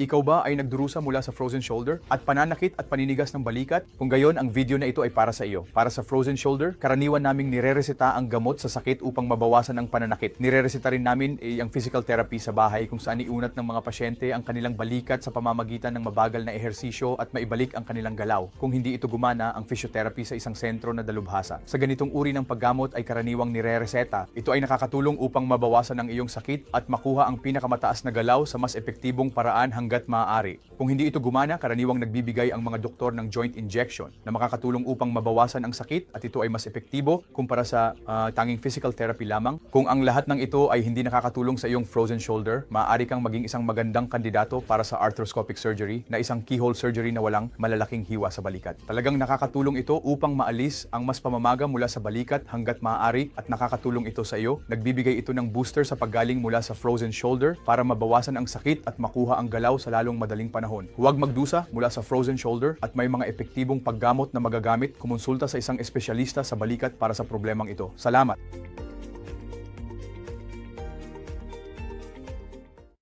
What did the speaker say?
Ikaw ba ay nagdurusa mula sa frozen shoulder at pananakit at paninigas ng balikat? Kung gayon, ang video na ito ay para sa iyo. Para sa frozen shoulder, karaniwan naming nirereseta ang gamot sa sakit upang mabawasan ang pananakit. Nirereseta rin namin eh, ang physical therapy sa bahay kung saan iunat ng mga pasyente ang kanilang balikat sa pamamagitan ng mabagal na ehersisyo at maibalik ang kanilang galaw. Kung hindi ito gumana, ang physiotherapy sa isang sentro na dalubhasa. Sa ganitong uri ng paggamot ay karaniwang nirereseta. Ito ay nakakatulong upang mabawasan ang iyong sakit at makuha ang pinakamataas na galaw sa mas epektibong paraan hanggat maaari. Kung hindi ito gumana, karaniwang nagbibigay ang mga doktor ng joint injection na makakatulong upang mabawasan ang sakit at ito ay mas epektibo kumpara sa ah, tanging physical therapy lamang. Kung ang lahat ng ito ay hindi nakakatulong sa iyong frozen shoulder, maaari kang maging isang magandang kandidato para sa arthroscopic surgery na isang keyhole surgery na walang malalaking hiwa sa balikat. Talagang nakakatulong ito upang maalis ang mas pamamaga mula sa balikat hanggat maaari at nakakatulong ito sa iyo. Nagbibigay ito ng booster sa paggaling mula sa frozen shoulder para mabawasan ang sakit at makuha ang galaw sa lalong madaling panahon. Huwag magdusa mula sa frozen shoulder at may mga epektibong paggamot na magagamit, kumonsulta sa isang espesyalista sa balikat para sa problemang ito. Salamat!